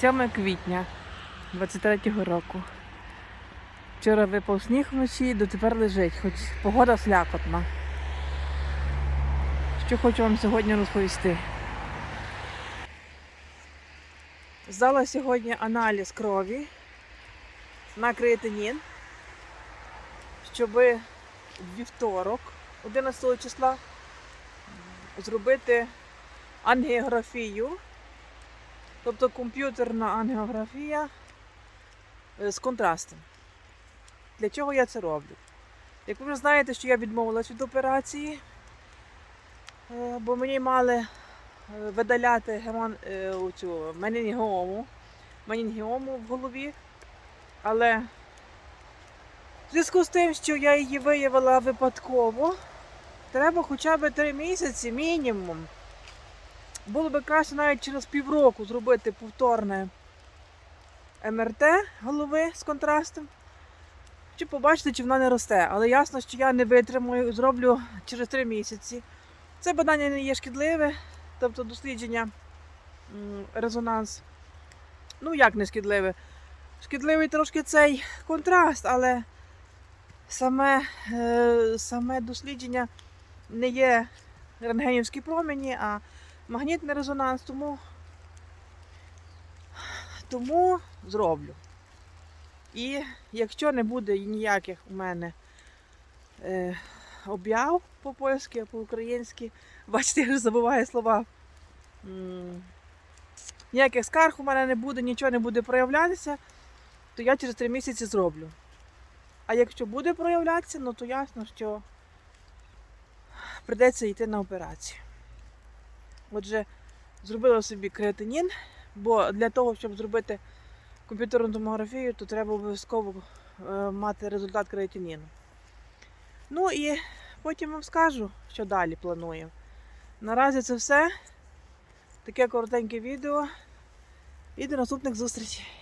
7 квітня 23-го року. Вчора випав сніг вночі, дотепер лежить, хоч погода слякотна. Що хочу вам сьогодні розповісти. Здала сьогодні аналіз крові на креатинін, щоб вівторок, 11 числа, зробити ангіографію, тобто комп'ютерна ангіографія е, з контрастом. Для чого я це роблю? Як ви вже знаєте, що я відмовилась від операції, е, бо мені мали е, видаляти гемон, оцю менінгіому, менінгіому в голові, але в зв'язку з тим, що я її виявила випадково, треба хоча б 3 місяці мінімум. Було б краще навіть через півроку зробити повторне МРТ голови з контрастом, щоб побачити, чи вона не росте. Але ясно, що я не витримую, зроблю через 3 місяці. Це badання не є шкідливе, тобто дослідження резонанс. Ну, як не шкідливе? Шкідливий трошки цей контраст, але саме, е, саме дослідження не є рентгенівські промені, а магнітний резонанс, тому, тому зроблю. І якщо не буде ніяких у мене е, об'яв по-польськи, по-українськи, бачите, я вже забуваю слова. Ніяких скарг у мене не буде, нічого не буде проявлятися, то я через три місяці зроблю. А якщо буде проявлятися, ну то ясно, що прийдеться йти на операцію. Отже, зробила собі креатинін, бо для того, щоб зробити комп'ютерну томографію, то треба обов'язково е, мати результат креатиніну. Ну і потім вам скажу, що далі планую. Наразі це все. Таке коротеньке відео. І до наступних зустрічей.